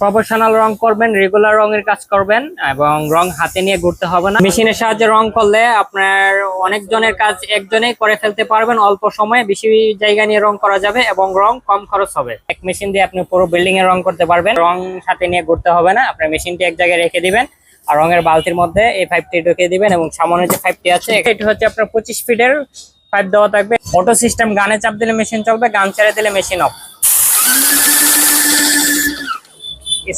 Professional রং করবেন regular রঙের কাজ করবেন এবং রং হাতে নিয়ে ঘুরতে হবে না। মেশিনের সাহায্যে রং করলে আপনার অনেক জনের কাজ একজনেই করে ফেলতে পারবেন, অল্প সময়ে বেশি জায়গা নিয়ে রং করা যাবে এবং রং কম খরচ হবে। এক মেশিন দিয়ে আপনি পুরো বিল্ডিং এ রং করতে পারবেন, রং হাতে নিয়ে ঘুরতে হবে না। আপনার মেশিনটি এক জায়গায় রেখে দিবেন আর রঙের বালতির মধ্যে এই পাইপটি ঢুকিয়ে দিবেন এবং সামনে যে পাইপটি আছে, এটি হচ্ছে আপনার পঁচিশ ফিটের পাইপ দেওয়া থাকবে। অটো সিস্টেম গানে চাপ দিলে মেশিন চলবে, গান ছেড়ে দিলে মেশিন অফ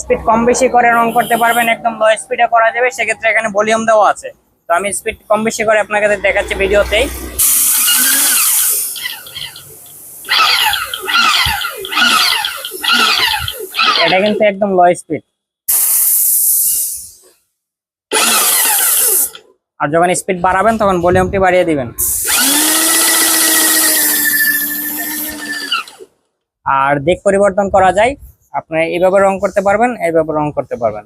স্পিড কম বেশি করে রং করতে পারবেন, একদম লো স্পিডে করা যাবে। সেক্ষেত্রে এখানে ভলিউম দেওয়া আছে। তো আমি স্পিড কম বেশি করে আপনাকে দেখাচ্ছি ভিডিওতেই। এটা কিন্তু একদম লো স্পিড আর যখন স্পিড বাড়াবেন, তখন ভলিউমটি বাড়িয়ে দিবেন। আর দিক পরিবর্তন করা যায়। আপনি এইভাবে রং করতে পারবেন, এইভাবে রং করতে পারবেন।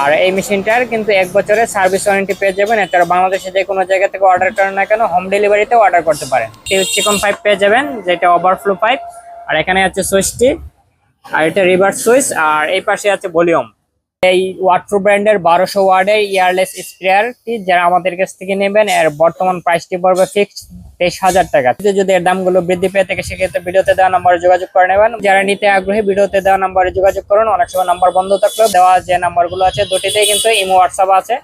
আর এই মেশিনটার কিন্তু এক বছরের সার্ভিস ওয়ারেন্টি পেয়ে যাবেন। এছাড়া বাংলাদেশে যে কোনো জায়গা থেকে অর্ডার করেন না কেন হোম ডেলিভারিতে অর্ডার করতে পারেন। চিকন পাইপ পেয়ে যাবেন, যেটা ওভারফ্লো পাইপ আর এখানে আছে সুইচটি আর এটা রিভার্স সুইচ আর এই পাশে আছে ভলিউম এই ওয়াটপ্রো ব্র্যান্ডের বারোশো ওয়ার্ডের ইয়ারলেস স্প্রেয়ারটি যারা আমাদের কাছ থেকে নেবেন, এর বর্তমান প্রাইসটি পড়বে ফিক্সড তেইশ হাজার টাকা। যদি এর দামগুলো বৃদ্ধি পেয়ে থাকে, সেক্ষেত্রে ভিডিওতে দেওয়া নম্বরে যোগাযোগ করে নেবেন। যারা নিতে আগ্রহী, ভিডিওতে দেওয়া নম্বরে যোগাযোগ করুন। অনেক সময় নাম্বার বন্ধ থাকলেও দেওয়া যে নাম্বারগুলো আছে, দুটিতেই কিন্তু ইমো হোয়াটসঅ্যাপ আছে।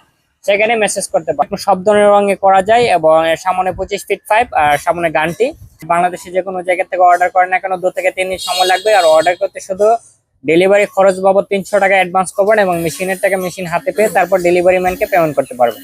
সেখানে মেসেজ করতে পারেন। সব ধরনের রঙে করা যায় এবং এর সামনে পঁচিশ ফিট ফাইভ আর সামনে গানটি। বাংলাদেশে যে কোনো জায়গা থেকে অর্ডার করেন না কেন, দু থেকে তিন দিন সময় লাগবে। আর অর্ডার করতে শুধু ডেলিভারি খরচ বাবদ তিনশো টাকা অ্যাডভান্স করবেন এবং মেশিনের টাকা মেশিন হাতে পেয়ে তারপর ডেলিভারি ম্যানকে পেমেন্ট করতে পারবেন।